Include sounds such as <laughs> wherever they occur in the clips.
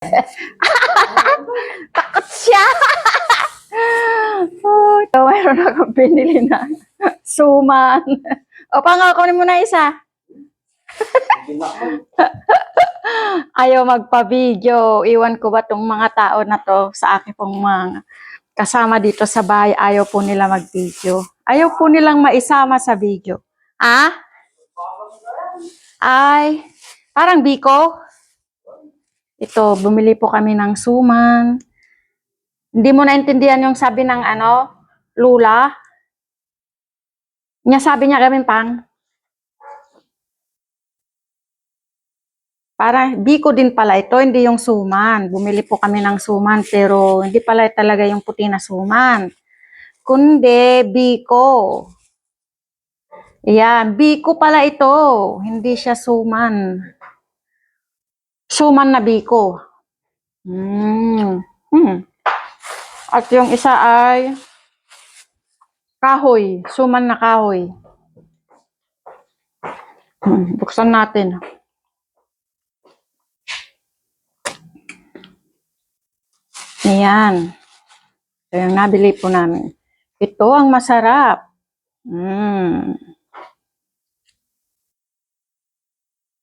<laughs> Takot siya! oh, ito, mayroon akong pinili na suman. O, pangako na isa. <laughs> Ayaw magpa-video. Iwan ko ba tong mga tao na to sa aking pong mga kasama dito sa bahay. Ayaw po nila mag-video. Ayaw po nilang maisama sa video. Ah? Ay, parang biko. Ito, bumili po kami ng suman. Hindi mo naintindihan yung sabi ng ano, lula. Niya sabi niya kami pang. Para biko din pala ito, hindi yung suman. Bumili po kami ng suman, pero hindi pala talaga yung puti na suman. Kundi biko. Yan, biko pala ito. Hindi siya suman. Suman na biko. Hmm. Hmm. At yung isa ay kahoy. Suman na kahoy. Hmm. Buksan natin. Ayan. Ito yung nabili po namin. Ito ang masarap. Mm.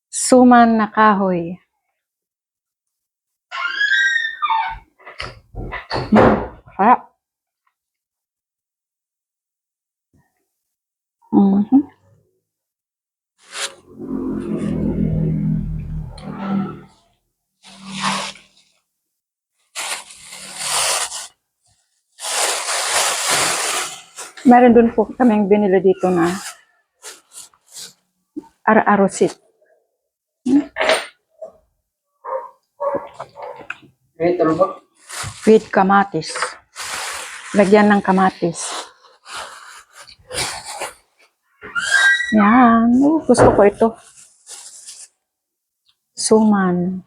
Suman na kahoy. Sarap. Mhm. Meron dun po kaming binili dito na ar-arosit. Ito ba? With kamatis. Lagyan ng kamatis. Yan. Oh, gusto ko ito. Suman.